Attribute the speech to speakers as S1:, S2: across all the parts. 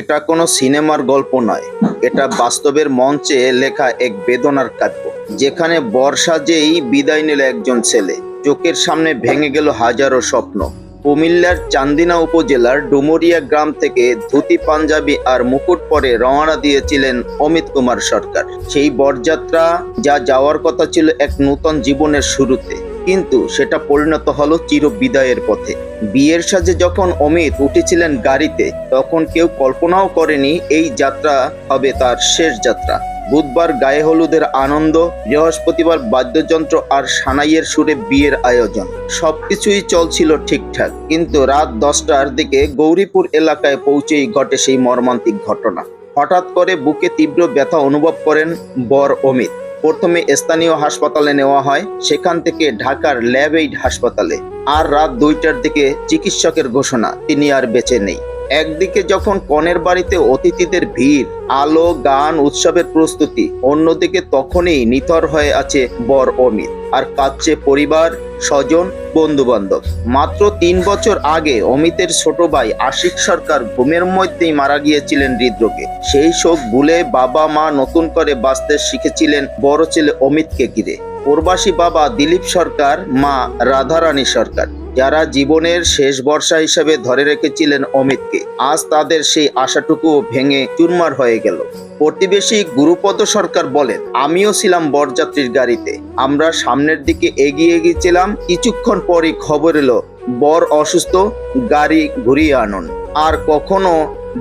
S1: এটা কোনো সিনেমার গল্প নয়। এটা বাস্তবের মঞ্চে লেখা এক বেদনার কাব্য, যেখানে বর্ষা যেই বিদায় নিল একজন ছেলে। চোখের সামনে ভেঙে গেল হাজারো স্বপ্ন। কুমিল্লার চান্দিনা উপজেলার ডুমুরিয়া গ্রাম থেকে ধুতি, পাঞ্জাবি আর মুকুট পরে রওনা দিয়েছিলেন অমিত কুমার সরকার। সেই বরযাত্রা যা যাওয়ার কথা ছিল এক নূতন জীবনের শুরুতে। কিন্তু সেটা পরিণত হলো চির বিদায়ের পথে। বিয়ের সাজে যখন অমিত উঠেছিলেন গাড়িতে, তখন কেউ কল্পনাও করেনি এই যাত্রা হবে তার শেষ যাত্রা। বুধবার গায়ে হলুদের আনন্দ, বৃহস্পতিবার বাদ্যযন্ত্র আর সানাইয়ের সুরে বিয়ের আয়োজন। সবকিছুই চলছিল ঠিকঠাক, কিন্তু রাত দশটার দিকে গৌরীপুর এলাকায় পৌঁছেই ঘটে সেই মর্মান্তিক ঘটনা। হঠাৎ করে বুকে তীব্র ব্যথা অনুভব করেন বর অমিত। প্রথমে স্থানীয় হাসপাতালে নেওয়া হয়। সেখান থেকে ঢাকার ল্যাব এইড হাসপাতালে। আর রাত দুইটার দিকে চিকিৎসকের ঘোষণা, তিনি আর বেঁচে নেই। একদিকে যখন কনের বাড়িতে অতিথিদের ভিড়, আলো, গান, উৎসবের প্রস্তুতি, অন্যদিকে তখনই নিথর হয়ে আছে বর অমিত আর কাঁদছে পরিবার, স্বজন বন্ধু বান্ধব মাত্র তিন বছর আগে অমিতের ছোট ভাই আশিক সরকার ঘুমের মধ্যেই মারা গিয়েছিলেন হৃদরোগে। সেই শোক ভুলে বাবা মা নতুন করে বাঁচতে শিখেছিলেন বড় ছেলে অমিতকে ঘিরে। প্রবাসী বাবা দিলীপ সরকার, মা রাধারানী সরকার। যারা জীবনের শেষ বর্ষা হিসেবে ধরে রেখেছিলেন অমিতকে, আজ তাদের সেই আশাটুকু ভেঙে চুরমার হয়ে গেল। প্রতিবেশী গুরুপদ সরকার বলেন, আমিও ছিলাম বরযাত্রীর গাড়িতে। আমরা সামনের দিকে এগিয়ে গিয়েছিলাম। কিছুক্ষণ পরই খবর এলো, বর অসুস্থ, গাড়ি ঘুরিয়ে আনুন। আর কখনো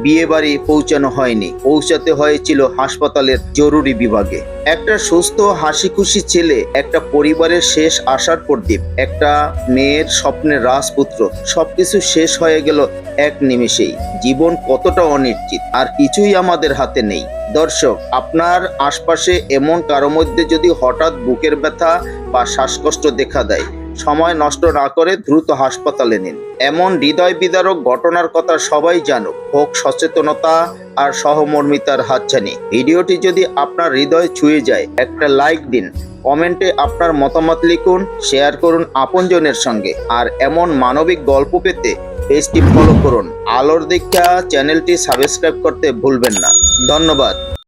S1: বিয়ে বাড়ি পৌঁছানো হয়নি। পৌঁছাতে হয়েছিল হাসপাতালের জরুরি বিভাগে। একটা সুস্থ হাসি খুশি ছেলে, একটা পরিবারের শেষ আশার প্রদীপ, একটা মেয়ের স্বপ্নের রাজপুত্র। সবকিছু শেষ হয়ে গেল এক নিমেষেই। জীবন কতটা অনিশ্চিত, আর কিছুই আমাদের হাতে নেই। দর্শক, আপনার আশপাশে এমন কারও মধ্যে যদি হঠাৎ বুকের ব্যথা বা শ্বাসকষ্ট দেখা দেয় সময় নষ্ট না করে দ্রুত হাসপাতালে নিন। এমন হৃদয় বিদারক ঘটনার কথা সবাই জানুক। হোক সচেতনতা আর সহমর্মিতার হাতছানি। ভিডিওটি যদি আপনার হৃদয় ছুঁয়ে যায়, একটা লাইক দিন। কমেন্টে আপনার মতামত লিখুন, শেয়ার করুন আপনজনের সঙ্গে। আর এমন মানবিক গল্প পেতে পেজটি ফলো করুন। আলোর দীক্ষা চ্যানেলটি সাবস্ক্রাইব করতে ভুলবেন না। ধন্যবাদ।